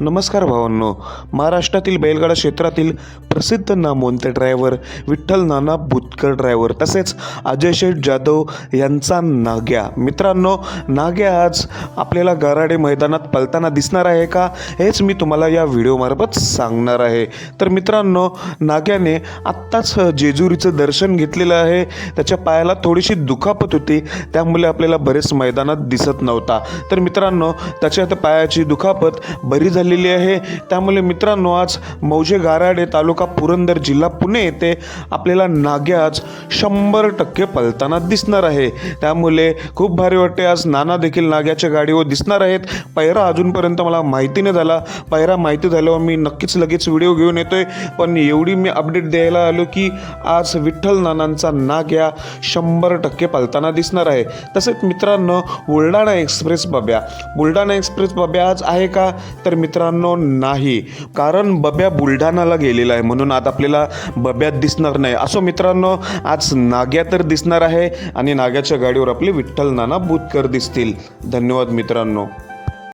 नमस्कार भावांनो. महाराष्ट्रातील बैलगाडा क्षेत्रातील प्रसिद्ध नामवंत ड्रायव्हर विठ्ठल नाना भुतकर ड्रायव्हर तसेच अजय शेठ जाधव यांचा नाग्या. मित्रांनो नाग्या आज आपल्याला गराडे मैदानात पलताना दिसणार आहे का? हेच मी तुम्हाला या व्हिडिओमार्फत सांगणार आहे. तर मित्रांनो नाग्याने आत्ताच जेजुरीचं दर्शन घेतलेलं आहे. त्याच्या पायाला थोडीशी दुखापत होती. त्यामुळे आपल्याला बरेच मैदानात दिसत नव्हता. तर मित्रांनो त्याच्या त्या पायाची दुखापत बरी झाली झालेली आहे. त्यामुळे मित्रांनो आज मौजे गाराडे तालुका पुरंदर जिल्हा पुणे येथे आपल्याला नाग्या आज शंभर टक्के पलताना दिसणार आहे. त्यामुळे खूप भारी वाटते आज नाना देखील नाग्याच्या गाडीवर दिसणार आहेत. पैरा अजूनपर्यंत मला माहिती नाही झाला. पैरा माहिती झाल्यावर मी नक्कीच लगेच व्हिडिओ घेऊन येतोय. पण एवढी मी अपडेट द्यायला आलो की आज विठ्ठल नानांचा नाग या शंभर टक्के पलताना दिसणार आहे. तसेच मित्रांनो बुलढाणा एक्सप्रेस बब्या. बुलढाणा एक्सप्रेस बब्या आज आहे का? तर मित्र मित्रांनो नाही. कारण बब्या बुलढाणाला गेलेला आहे. म्हणून आज आपल्याला बब्यात दिसणार नाही. असो मित्रांनो आज नाग्या तर दिसणार आहे आणि नाग्याच्या गाडीवर आपले विठ्ठल नाना बुतकर दिसतील. धन्यवाद मित्रांनो.